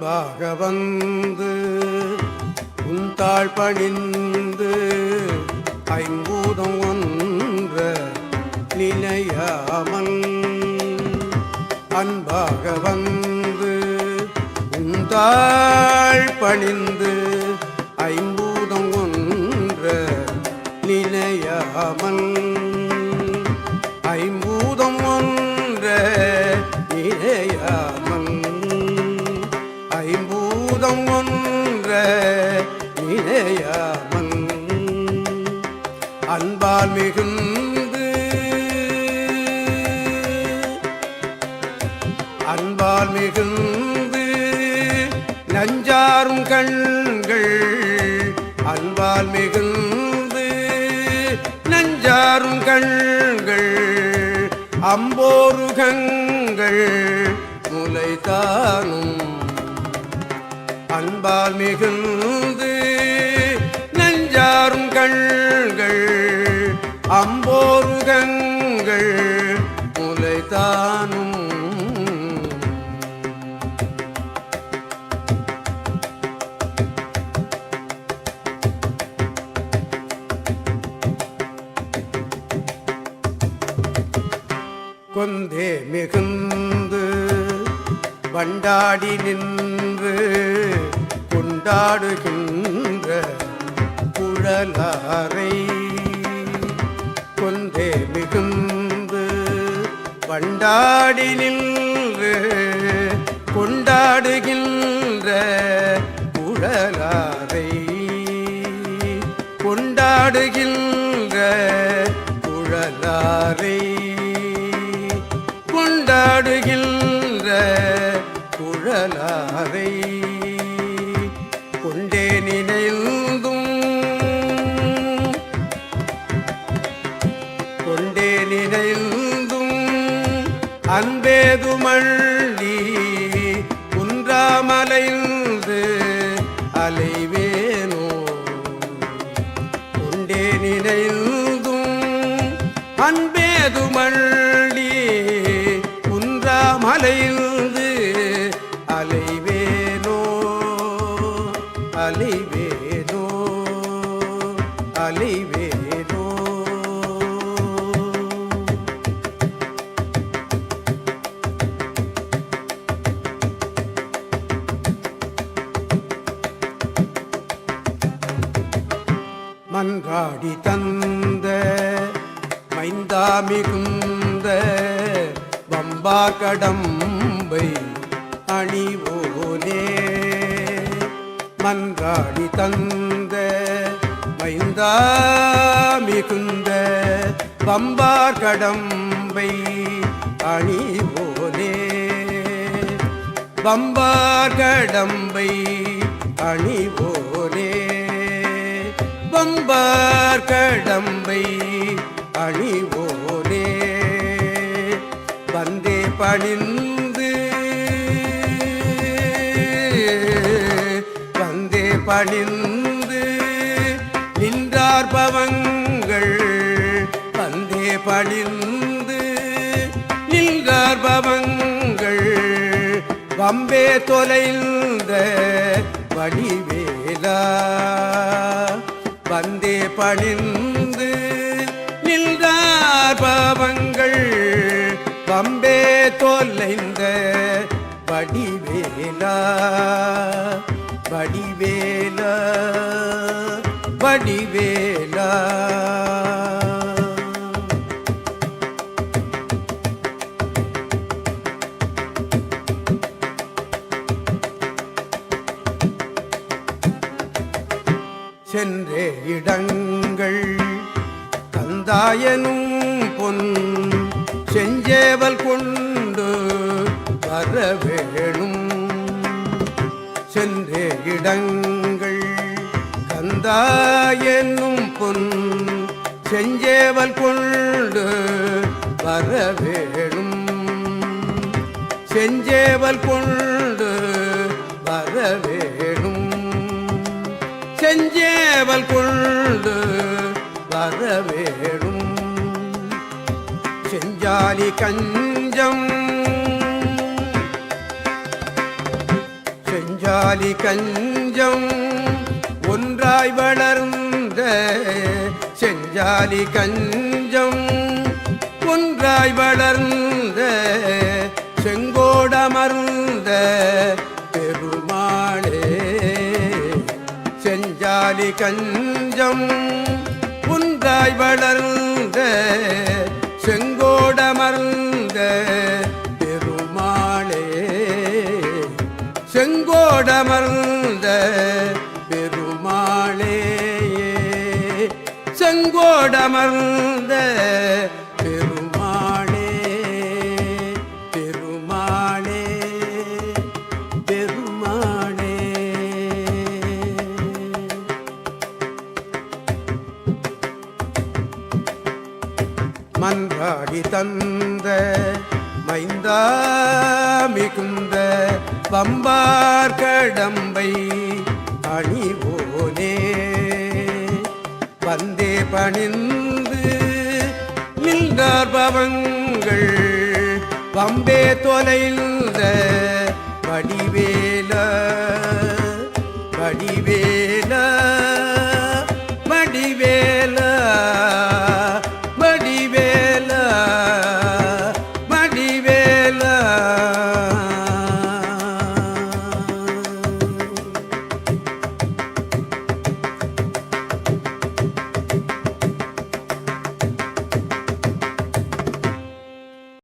பாக வந்து உந்தாள் பணிந்து ஐம்பூதம் ஒன்ற நிலையாமல் அன்பாக வந்து உந்தாள் பணிந்து ஐம்பூதம் ஒன்ற நிலையாமல் ஐம்பூதம் ஒன்ற நிலையா அன்பால் மிகுந்து அன்பால் மிகுந்து நஞ்சாரும் கண்கள் அன்பால் மிகுந்து நஞ்சாரும் கண்கள் அம்போருகங்கள் முளைத்தானும் அன்பால் மிகுந்து அம்போருகங்கள் முளைதானும் கொந்தே மிகுந்து பண்டாடி நின்று கொண்டாடுகின்ற குழலாரை கொன்றே மிகுந்து வண்டாடி நின்று கொண்டாடுகின்ற குழலாரை கொண்டாடுகின்ற குழலாரை கொண்டாடுகின்ற குழலாரை மள்ளி குன்றாமலைந்து அலைவேனோ? கொண்டே நினைந்தும் அன்பேது மள்ளி குன்றாமலைந்து அலைவேனோ? அலைவேனோ அலைவே மன்றாடி தந்த மைந்தா மிகுந்த வம்பா கடம்பை அணிவோனே. மன்றாடி தந்த மைந்தா மிகுந்த வம்பா கடம்பை அணிவோனே. வம்பார் கடம்பை அணிவோ வம்பார் கடம்பை அணிவோனே. வந்தே பணிந்து. வந்தே பணிந்து. நின்றார் பவங்கள். வந்தே பணிந்து. நின்றார் பவங்கள். வம்பே தொலைந்த வடிவேலா. பணிந்து நின்றார் பாவங்கள். பம்பே தொலைந்த வடிவேலா வடிவேலா வடிவேலா. சென்றே இடங்கள் கந்தாயனும் பொன் செஞ்சேவல் கொண்டு வர வேணும் சென்றே இடங்கள் கந்தாயனும் பொன் செஞ்சேவல் கொண்டு வர வேணும் செஞ்சேவல் கொண்டு செஞ்சேவல் கொண்டு வரவேணும். செஞ்சாலி கஞ்சம். செஞ்சாலி கஞ்சம் ஒன்றாய் வளர்ந்த செஞ்சாலி கஞ்சம் ஒன்றாய் வளர்ந்த செங்கோடமர்ந்த கஞ்சம் புந்தாய் வளர்ந்த செங்கோடமர்ந்த பெருமாளே. செங்கோடமர்ந்த பெருமாளே செங்கோடமர்ந்த மன்றாடி தந்த மைந்தா மிகுந்த பம்பார் கடம்பை அணிவோனே. வந்தே பணிந்து நின்றார் பவங்கள் பம்பே தொலைந்த வடிவேல வடிவே